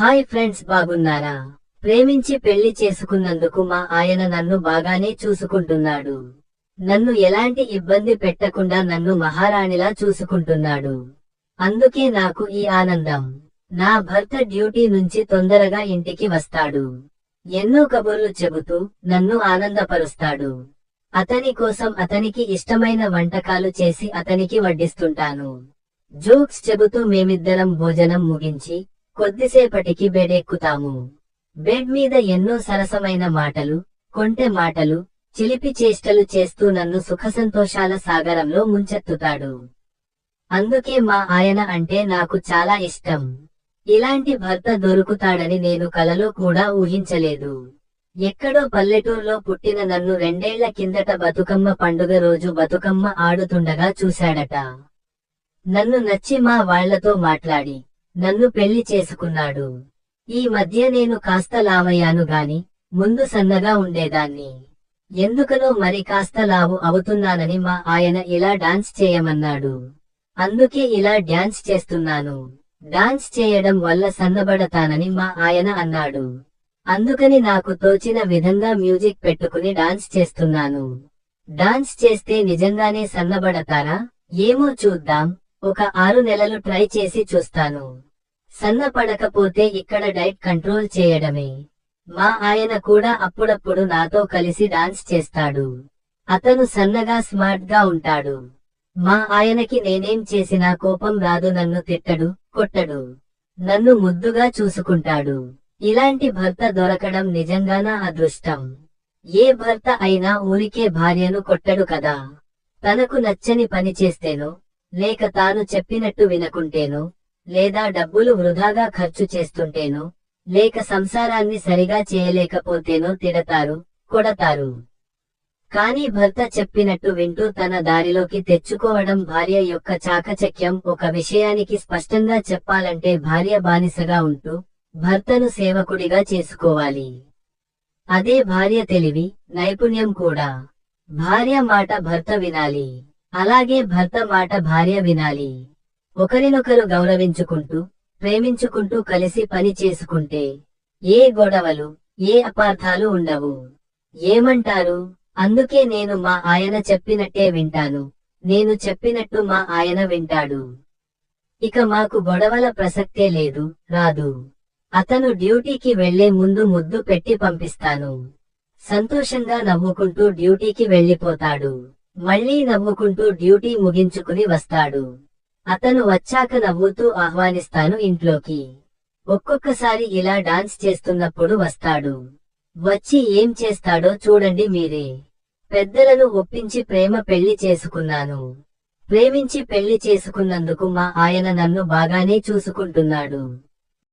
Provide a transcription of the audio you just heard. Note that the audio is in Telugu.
హాయ్ ఫ్రెండ్స్ బాగున్నారా? ప్రేమించి పెళ్ళి చేసుకున్నందుకు మా ఆయన నన్ను బాగానే చూసుకుంటున్నాడు. నన్ను ఎలాంటి ఇబ్బంది పెట్టకుండా నన్ను మహారాణిలా చూసుకుంటున్నాడు. అందుకే నాకు ఈ ఆనందం. నా భర్త డ్యూటీ నుంచి తొందరగా ఇంటికి వస్తాడు. ఎన్నో కబుర్లు చెబుతూ నన్ను ఆనందపరుస్తాడు. అతని కోసం అతనికి ఇష్టమైన వంటకాలు చేసి అతనికి వడ్డిస్తుంటాను. జోక్స్ చెబుతూ మేమిద్దరం భోజనం ముగించి కొద్దిసేపటికి బెడ్ ఎక్కుతాము బెడ్ మీద ఎన్నో సరసమైన మాటలు కొంటె మాటలు చిలిపి చేష్టలు చేస్తూ నన్ను సుఖసంతోషాల సాగరంలో ముంచెత్తుతాడు. అందుకే మా ఆయన అంటే నాకు చాలా ఇష్టం. ఇలాంటి భర్త దొరుకుతాడని నేను కలలో కూడా ఊహించలేదు. ఎక్కడో పల్లెటూరులో పుట్టిన నన్ను రెండేళ్ళ కిందట బతుకమ్మ పండుగ రోజు బతుకమ్మ ఆడుతుండగా చూశాడట. నన్ను నచ్చి మా వాళ్ళతో మాట్లాడి నన్ను పెళ్ళి చేసుకున్నాడు. ఈ మధ్య నేను కాస్త లావయ్యాను గాని ముందు సన్నగా ఉండేదాన్ని. ఎందుకనో మరి కాస్త లావు అవుతున్నానని మా ఆయన ఇలా డాన్స్ చేయమన్నాడు. అందుకే ఇలా డాన్స్ చేస్తున్నాను. డాన్స్ చేయడం వల్ల సన్నబడతానని మా ఆయన అన్నాడు. అందుకని నాకు తోచిన విధంగా మ్యూజిక్ పెట్టుకుని డాన్స్ చేస్తున్నాను. డాన్స్ చేస్తే నిజంగానే సన్నబడతారా? ఏమో చూద్దాం. ఒక ఆరు నెలలు ట్రై చేసి చూస్తాను. సన్నపడకపోతే ఇక్కడ డైట్ కంట్రోల్ చేయడమే. మా ఆయన కూడా అప్పుడప్పుడు నాతో కలిసి డాన్స్ చేస్తాడు. అతను సన్నగా స్మార్ట్గా ఉంటాడు. మా ఆయనకి నేనేం చేసినా కోపం రాదు నన్ను తిట్టడు కొట్టడు. నన్ను ముద్దుగా చూసుకుంటాడు. ఇలాంటి భర్త దొరకడం నిజంగానా అదృష్టం? ఏ భర్త అయినా ఊరికే భార్యను కొట్టడు కదా. తనకు నచ్చని పని చేస్తేనో లేక తాను చెప్పినట్టు వినకుంటేనో లేదా డబ్బులు వృధాగా ఖర్చు చేస్తుంటేనో లేక సంసారాన్ని సరిగా చేయలేకపోతేనో తిడతారు కొడతారు. కాని భర్త చెప్పినట్టు వింటూ తన దారిలోకి తెచ్చుకోవడం భార్య యొక్క చాకచక్యం ఒక విషయానికి స్పష్టంగా చెప్పాలంటే భార్య బానిసగా ఉంటూ భర్తను సేవకుడిగా చేసుకోవాలి. అదే భార్య తెలివి నైపుణ్యం కూడా. భార్య మాట భర్త వినాలి. అలాగే భర్త మాట భార్య వినాలి. ఒకరినొకరు గౌరవించుకుంటూ ప్రేమించుకుంటూ కలిసి పని చేసుకుంటే ఏ గొడవలు ఏ అపార్థాలు ఉండవు. ఏమంటారు? అందుకే నేను మా ఆయన చెప్పినట్టే వింటాను. నేను చెప్పినట్టు మా ఆయన వింటాడు. ఇక మాకు గొడవల ప్రసక్తే లేదు రాదు. అతను డ్యూటీకి వెళ్ళే ముందు ముద్దు పెట్టి పంపిస్తాను. సంతోషంగా నవ్వుకుంటూ డ్యూటీకి వెళ్ళిపోతాడు మళ్ళీ నవ్వుకుంటూ డ్యూటీ ముగించుకుని వస్తాడు. అతను వచ్చాక నవ్వుతూ ఆహ్వానిస్తాను ఇంట్లోకి. ఒక్కొక్కసారి ఇలా డాన్స్ చేస్తున్నప్పుడు వస్తాడు. వచ్చి ఏం చేస్తాడో చూడండి మీరే. పెద్దలను ఒప్పించి ప్రేమ పెళ్ళి చేసుకున్నాను. ప్రేమించి పెళ్ళి చేసుకున్నందుకు మా ఆయన నన్ను బాగానే చూసుకుంటున్నాడు.